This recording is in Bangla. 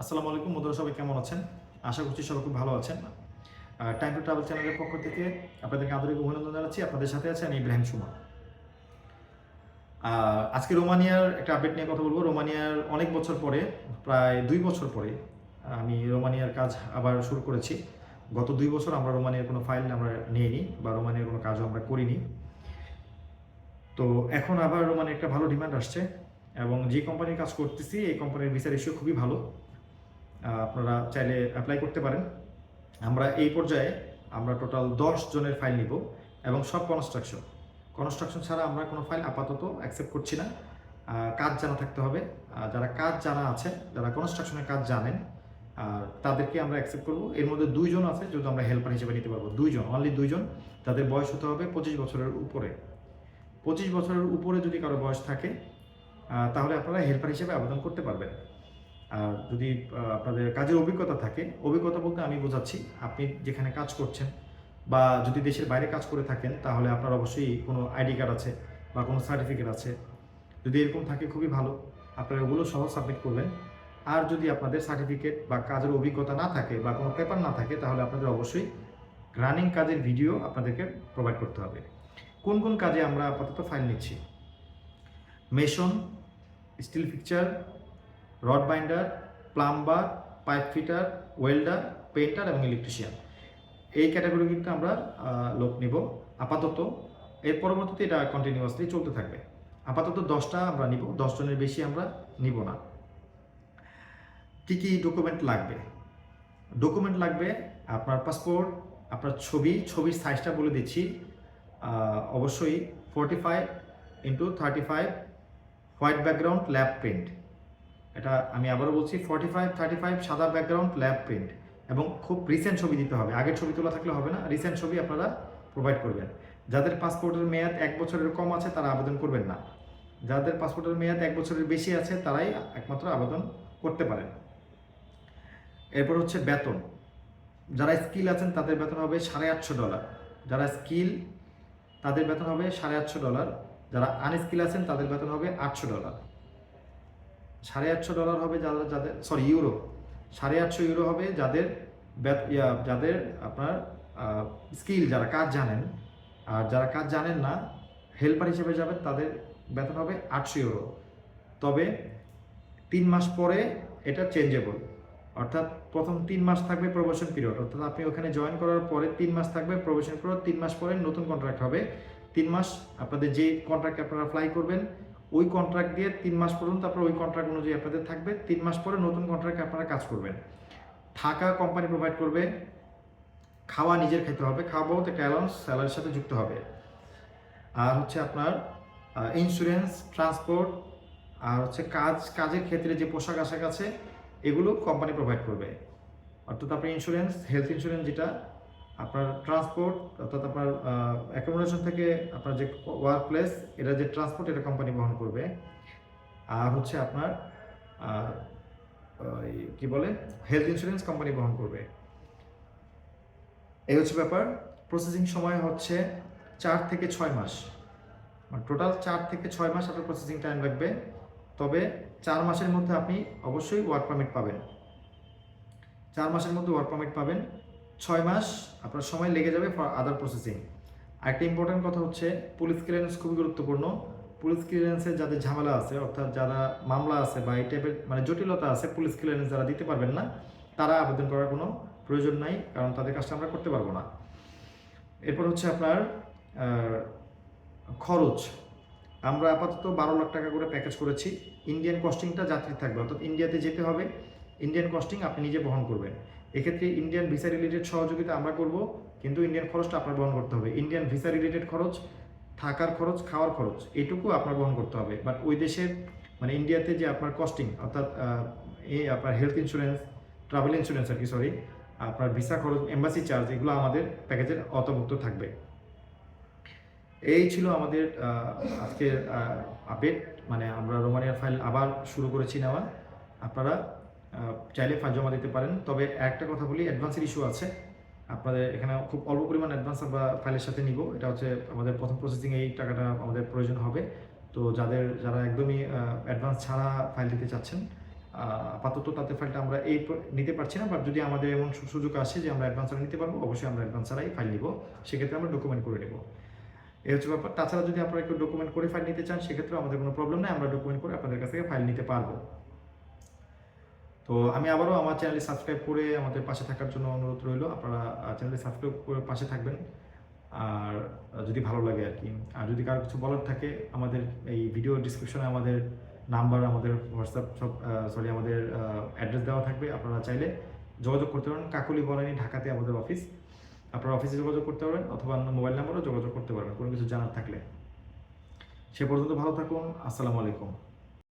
আসসালামু আলাইকুম বন্ধুরা সবাই কেমন আছেন? আশা করছি সবাই খুব ভালো আছেন। টাইম টু ট্রাভেল চ্যানেলের পক্ষ থেকে আপনাদেরকে আন্তরিক অভিনন্দন জানাচ্ছি। আপনাদের সাথে আছেন ইব্রাহিম সুমন। আজকে রোমানিয়ার একটা আপডেট নিয়ে কথা বলব। রোমানিয়ার অনেক বছর পরে, প্রায় দুই বছর পরে, আমি রোমানিয়ার কাজ আবার শুরু করেছি। গত দুই বছর আমরা রোমানিয়ার কোনো ফাইল আমরা নিইনি বা রোমানিয়ার কোনো কাজও আমরা করিনি। তো এখন আবার রোমানিয়ার একটা ভালো ডিমান্ড আসছে এবং যে কোম্পানির কাজ করতেছি, এই কোম্পানির ভিসা ইস্যু খুবই ভালো। আপনারা চাইলে অ্যাপ্লাই করতে পারেন। আমরা এই পর্যায়ে আমরা টোটাল দশ জনের ফাইল নিব এবং সব কনস্ট্রাকশন কনস্ট্রাকশন ছাড়া আমরা কোনো ফাইল আপাতত অ্যাকসেপ্ট করছি না। কাজ জানা থাকতে হবে। যারা কাজ জানা আছে যারা কনস্ট্রাকশনের কাজ জানেন আর তাদেরকে আমরা অ্যাকসেপ্ট করব। এর মধ্যে দুইজন আছে যদি আমরা হেল্পার হিসেবে নিতে পারব। দুইজন অনলি দুইজন। তাদের বয়স হতে হবে পঁচিশ বছরের উপরে। পঁচিশ বছরের উপরে যদি কারও বয়স থাকে তাহলে আপনারা হেল্পার হিসেবে আবেদন করতে পারবেন। আর যদি আপনাদের কাজের অভিজ্ঞতা থাকে, অভিজ্ঞতা বলতে আমি বোঝাচ্ছি, আপনি যেখানে কাজ করছেন বা যদি দেশের বাইরে কাজ করে থাকেন, তাহলে আপনার অবশ্যই কোনো আইডি কার্ড আছে বা কোনো সার্টিফিকেট আছে। যদি এরকম থাকে, খুবই ভালো। আপনারা ওগুলো সহ সাবমিট করবেন। আর যদি আপনাদের সার্টিফিকেট বা কাজের অভিজ্ঞতা না থাকে বা কোনো পেপার না থাকে, তাহলে আপনাদের অবশ্যই রানিং কাজের ভিডিও আপনাদেরকে প্রোভাইড করতে হবে। কোন কোন কাজে আমরা আপাতত ফাইল নিচ্ছি? Mason steel fixture rod binder, plumber, pipe fitter, welder painter এবং ইলেকট্রিশিয়ান। এই ক্যাটাগরি কিন্তু আমরা লোক নিব আপাতত। এর পরবর্তীতে এটা কন্টিনিউয়াসলি চলতে থাকবে। আপাতত দশটা আমরা নিব জনের বেশি আমরা নিব না। কি কি ডকুমেন্ট লাগবে? ডকুমেন্ট লাগবে আপনার পাসপোর্ট আপনার ছবি, ছবির সাইজটা বলে দিচ্ছি। অবশ্যই forty five into thirty five white background lab print এটা আমি আবারও বলছি ফর্টি ফাইভ থার্টি ফাইভ সাদা ব্যাকগ্রাউন্ড ল্যাব প্রিন্ট এবং খুব রিসেন্ট ছবি দিতে হবে। আগের ছবি তোলা থাকলে হবে না রিসেন্ট ছবি আপনারা প্রোভাইড করবেন। যাদের পাসপোর্টের মেয়াদ এক বছরের কম আছে, তারা আবেদন করবেন না। যাদের পাসপোর্টের মেয়াদ এক বছরের বেশি আছে, তারাই একমাত্র আবেদন করতে পারেন। এরপর হচ্ছে বেতন। যারা স্কিল আছেন, তাদের বেতন হবে সাড়ে আটশো ডলার যারা স্কিল তাদের বেতন হবে সাড়ে আটশো ডলার যারা আনস্কিল আছেন, তাদের বেতন হবে আটশো ডলার সাড়ে আটশো ডলার হবে যাদের যাদের সরি ইউরো। সাড়ে আটশো ইউরো হবে যাদের যাদের আপনার স্কিল, যারা কাজ জানেন। আর যারা কাজ জানেন না, হেল্পার হিসেবে যাবেন, তাদের বেতন হবে আটশো ইউরো। তবে তিন মাস পরে এটা চেঞ্জেবল অর্থাৎ প্রথম তিন মাস থাকবে প্রবেশন পিরিয়ড অর্থাৎ আপনি ওখানে জয়েন করার পরে তিন মাস থাকবে প্রবেশন পিরিয়ড তিন মাস পরে নতুন কন্ট্রাক্ট হবে। তিন মাস আপনাদের যে কন্ট্রাক্টে আপনারা ফ্লাই করবেন ওই কন্ট্রাক্ট দিয়ে তিন মাস পর্যন্ত আপনার ওই কন্ট্রাক্ট অনুযায়ী আপনাদের থাকবে। তিন মাস পরে নতুন কন্ট্রাক্টে আপনারা কাজ করবেন। থাকা কোম্পানি প্রোভাইড করবে, খাওয়া নিজের খেতে হবে, খাওয়া বলতে একটা অ্যালাউন্স স্যালারির সাথে যুক্ত হবে। আর হচ্ছে আপনার ইন্স্যুরেন্স ট্রান্সপোর্ট আর হচ্ছে কাজ, কাজের ক্ষেত্রে যে পোশাক আশাক আছে, এগুলো কোম্পানি প্রোভাইড করবে। অর্থাৎ আপনার ইন্স্যুরেন্স হেলথ ইন্স্যুরেন্স যেটা আপনার ট্রান্সপোর্ট অর্থাৎ আপনার অ্যাকোমোডেশন থেকে আপনার যে ওয়ার্ক প্লেস এটা যে ট্রান্সপোর্ট এটা কোম্পানি বহন করবে। আর হচ্ছে আপনার কি বলে হেলথ ইন্স্যুরেন্স কোম্পানি বহন করবে। এই হচ্ছে ব্যাপার। প্রসেসিং সময় হচ্ছে চার থেকে ছয় মাস। টোটাল চার থেকে ছয় মাস আপনার প্রসেসিং টাইম লাগবে। তবে চার মাসের মধ্যে আপনি অবশ্যই ওয়ার্ক পারমিট পাবেন। চার মাসের মধ্যে ওয়ার্ক পারমিট পাবেন। ছয় মাস, আপনার সময় লেগে যাবে ফর আদার প্রসেসিং আরেকটা ইম্পর্টেন্ট কথা হচ্ছে পুলিশ ক্লিয়ারেন্স খুবই গুরুত্বপূর্ণ। পুলিশ ক্লিয়ারেন্সের যাদের ঝামেলা আছে, অর্থাৎ যারা মামলা আছে বা এই টাইপের মানে জটিলতা আছে পুলিশ ক্লিয়ারেন্স যারা দিতে পারবেন না, তারা আবেদন করার কোনো প্রয়োজন নাই, কারণ তাদের কাজটা আমরা করতে পারব না। এরপর হচ্ছে আপনার খরচ। আমরা আপাতত বারো লাখ টাকা করে প্যাকেজ করেছি। ইন্ডিয়ান কস্টিংটা যাত্রী থাকবে, অর্থাৎ ইন্ডিয়াতে যেতে হবে। ইন্ডিয়ান কস্টিং আপনি নিজে বহন করবেন। এক্ষেত্রে ইন্ডিয়ান ভিসা রিলেটেড সহযোগিতা আমরা করব, কিন্তু ইন্ডিয়ান খরচটা আপনার বহন করতে হবে। ইন্ডিয়ান ভিসা রিলেটেড খরচ, থাকার খরচ, খাওয়ার খরচ, এটুকু আপনার বহন করতে হবে। বাট ওই দেশের মানে ইন্ডিয়াতে যে আপনার কস্টিং অর্থাৎ এই আপনার হেলথ ইন্স্যুরেন্স ট্রাভেল ইন্স্যুরেন্স আর কি সরি আপনার ভিসা খরচ এম্বাসি চার্জ এগুলো আমাদের প্যাকেজের অন্তর্ভুক্ত থাকবে। এই ছিল আমাদের আজকের আপডেট মানে আমরা রোমানিয়ার ফাইল আবার শুরু করেছি নেওয়া। আপনারা চাইলে ফাইল জমা দিতে পারেন। তবে একটা কথা বলি অ্যাডভান্সের ইস্যু আছে। আপনাদের এখানে খুব অল্প পরিমাণ অ্যাডভান্স আমরা ফাইলের সাথে নিব। এটা হচ্ছে আমাদের প্রথম প্রসেসিং এই টাকাটা আমাদের প্রয়োজন হবে। তো যাদের, যারা একদমই অ্যাডভান্স ছাড়া ফাইল দিতে চাচ্ছেন আপাতত তাতে ফাইলটা আমরা এই নিতে পারছি না। বাট যদি আমাদের এমন সুযোগ আসে যে আমরা অ্যাডভান্সার নিতে পারব, অবশ্যই আমরা অ্যাডভান্স ছাড়াই ফাইল নিব। সেক্ষেত্রে আমরা ডকুমেন্ট করে নেব। এই হচ্ছে ব্যাপার। তাছাড়া যদি আপনারা একটু ডকুমেন্ট করে ফাইল নিতে চান সেক্ষেত্রে আমাদের কোনো প্রবলেম নেই। আমরা ডকুমেন্ট করে আপনাদের কাছ থেকে ফাইল নিতে পারব। তো আমি আবারও আমার চ্যানেলে সাবস্ক্রাইব করে আমাদের পাশে থাকার জন্য অনুরোধ রইল। আপনারা চ্যানেলে সাবস্ক্রাইব করে পাশে থাকবেন। আর যদি ভালো লাগে আর কি। আর যদি কারও কিছু বলার থাকে, আমাদের এই ভিডিও ডিসক্রিপশনে আমাদের নাম্বার আমাদের হোয়াটসঅ্যাপ সব সরি আমাদের অ্যাড্রেস দেওয়া থাকবে। আপনারা চাইলে যোগাযোগ করতে পারেন। কাকলি বলানি, ঢাকাতে আমাদের অফিস আপনারা অফিসে যোগাযোগ করতে পারবেন, অথবা অন্য মোবাইল নাম্বারও যোগাযোগ করতে পারবেন, কোনো কিছু জানার থাকলে। সে পর্যন্ত ভালো থাকুন। আসসালামু আলাইকুম।